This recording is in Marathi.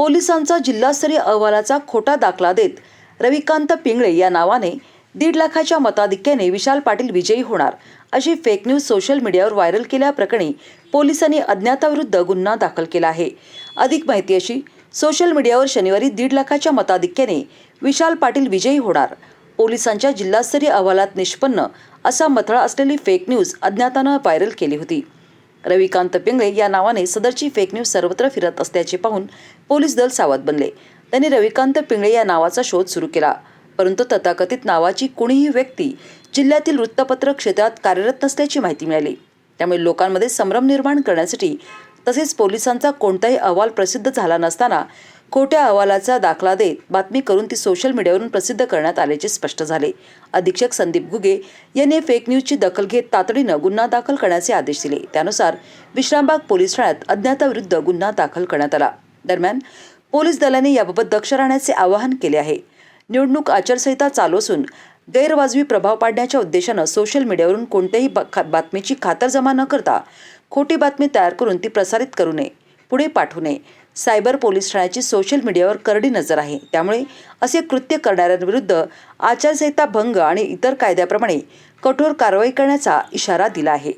पोलिसांचा जिल्हास्तरीय अहवालाचा खोटा दाखला देत रविकांत पिंगळे या नावाने दीड लाखाच्या मताधिक्याने विशाल पाटील विजयी होणार अशी फेक न्यूज सोशल मीडियावर व्हायरल केल्याप्रकरणी पोलिसांनी अज्ञाताविरुद्ध गुन्हा दाखल केला आहे. अधिक माहिती अशी सोशल मीडियावर शनिवारी दीड लाखाच्या मताधिक्याने विशाल पाटील विजयी होणार. पोलिसांच्या जिल्हास्तरीय अहवालात निष्पन्न असा मथळा असलेली फेक न्यूज अज्ञातानं व्हायरल केली होती. रविकांत पिंगळे या नावाने सदरची फेक न्यूज सर्वत्र फिरत असल्याचे पाहून पोलीस दल सावध बनले. त्यांनी रविकांत पिंगळे या नावाचा शोध सुरू केला. परंतु तथाकथित नावाची कुणीही व्यक्ती जिल्ह्यातील वृत्तपत्र क्षेत्रात कार्यरत नसल्याची माहिती मिळाली. त्यामुळे लोकांमध्ये संभ्रम निर्माण करण्यासाठी तसेच पोलिसांचा कोणताही अहवाल प्रसिद्ध झाला नसताना खोट्या अहवालाचा दाखला देत बातमी करून ती सोशल मीडियावरून प्रसिद्ध करण्यात आल्याचे स्पष्ट झाले. अधीक्षक संदीप गुगे यांनी फेक न्यूजची दखल घेत तातडीनं गुन्हा दाखल करण्याचे आदेश दिले. त्यानुसार विश्रामबाग पोलीस ठाण्यात अज्ञाताविरुद्ध गुन्हा दाखल करण्यात आला. दरम्यान पोलीस दलाने याबाबत दक्ष राहण्याचे आवाहन केले आहे. निवडणूक आचारसंहिता चालू असून गैरवाजवी प्रभाव पाडण्याच्या उद्देशानं सोशल मीडियावरून कोणत्याही बा- खा- बातमीची खातरजमा न करता खोटी बातमी तयार करून ती प्रसारित करू नये. पुढे पाठवू नये. सायबर पोलीस ठाण्याची सोशल मीडियावर करडी नजर आहे. त्यामुळे असे कृत्य करणाऱ्यांविरुद्ध आचारसंहिता भंग आणि इतर कायद्याप्रमाणे कठोर कारवाई करण्याचा इशारा दिला आहे.